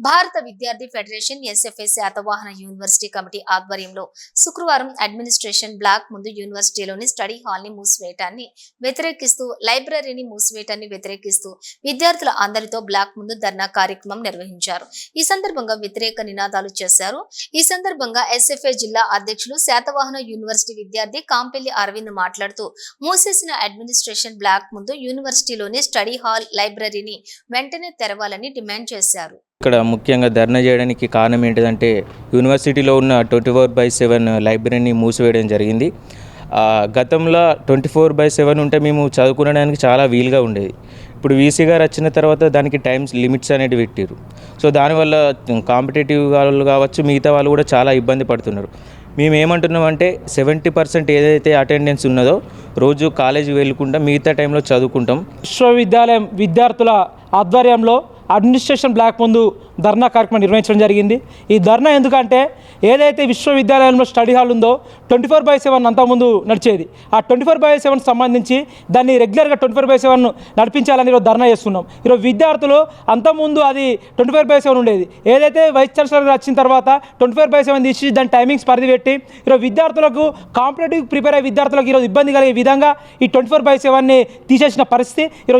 Bharata Vidyarthi federation SFI Satavahana university committee ఆధ్వర్యంలో శుక్రవారం administration black ముందు యూనివర్సిటీలోని స్టడీ హాల్ని మూసివేయటాన్ని వ్యతిరేకిస్తూ లైబ్రరీని మూసివేయటాన్ని వ్యతిరేకిస్తూ విద్యార్థుల అందరితో బ్లాక్ ముందు ధర్నా కార్యక్రమం నిర్వహించారు. ఈ సందర్భంగా వ్యతిరేక నినాదాలు చేశారు. ఈ సందర్భంగా ఎస్ఎఫ్ఏ జిల్లా అధ్యక్షులు శాతవాహన యూనివర్సిటీ విద్యార్థి కాంపెల్లి అరవింద్ మాట్లాడుతూ మూసేసిన అడ్మినిస్ట్రేషన్ బ్లాక్ ముందు యూనివర్సిటీలోని స్టడీ హాల్ లైబ్రరీని వెంటనే తెరవాలని డిమాండ్ చేశారు. ఇక్కడ ముఖ్యంగా ధర్నా చేయడానికి కారణం ఏంటిదంటే యూనివర్సిటీలో ఉన్న ట్వంటీ ఫోర్ బై సెవెన్ లైబ్రరీని మూసివేయడం జరిగింది. గతంలో ట్వంటీ ఫోర్ బై సెవెన్ ఉంటే మేము చదువుకునడానికి చాలా వీలుగా ఉండేది. ఇప్పుడు వీసీ గారు వచ్చిన తర్వాత దానికి టైమ్స్ లిమిట్స్ అనేవి పెట్టారు సో దానివల్ల కాంపిటేటివ్ వాళ్ళు కావచ్చు మిగతా వాళ్ళు కూడా చాలా ఇబ్బంది పడుతున్నారు. మేము ఏమంటున్నామంటే సెవెంటీ పర్సెంట్ ఏదైతే అటెండెన్స్ ఉన్నదో రోజు కాలేజీ వెళ్ళకుండా మిగతా టైంలో చదువుకుంటాం. విశ్వవిద్యాలయం విద్యార్థుల ఆధ్వర్యంలో అడ్మినిస్ట్రేషన్ బ్లాక్ ముందు ధర్నా కార్యక్రమం నిర్వహించడం జరిగింది. ఈ ధర్నా ఎందుకంటే ఏదైతే విశ్వవిద్యాలయంలో స్టడీ హాల్ ఉందో ట్వంటీ ఫోర్ బై సెవెన్ అంతకుముందు నడిచేది. ఆ ట్వంటీ ఫోర్ బై సెవెన్ సంబంధించి దాన్ని రెగ్యులర్గా ట్వంటీ ఫోర్ బై సెవెన్ నడిపించాలని ఈరోజు ధర్నా చేస్తున్నాం. ఈరోజు విద్యార్థులు అంతకుముందు అది ట్వంటీ ఫోర్ బై సెవెన్ ఉండేది. ఏదైతే వైస్ ఛాన్సలర్ వచ్చిన తర్వాత ట్వంటీ ఫోర్ బై సెవెన్ తీసి దాని టైమింగ్స్ పరిధి పెట్టి ఈరోజు విద్యార్థులకు కాంపిటేటివ్ ప్రిపేర్ అయ్యే విద్యార్థులకు ఈరోజు ఇబ్బంది కలిగే విధంగా ఈ ట్వంటీ ఫోర్ బై సెవెన్ని తీసేసిన పరిస్థితి ఈరోజు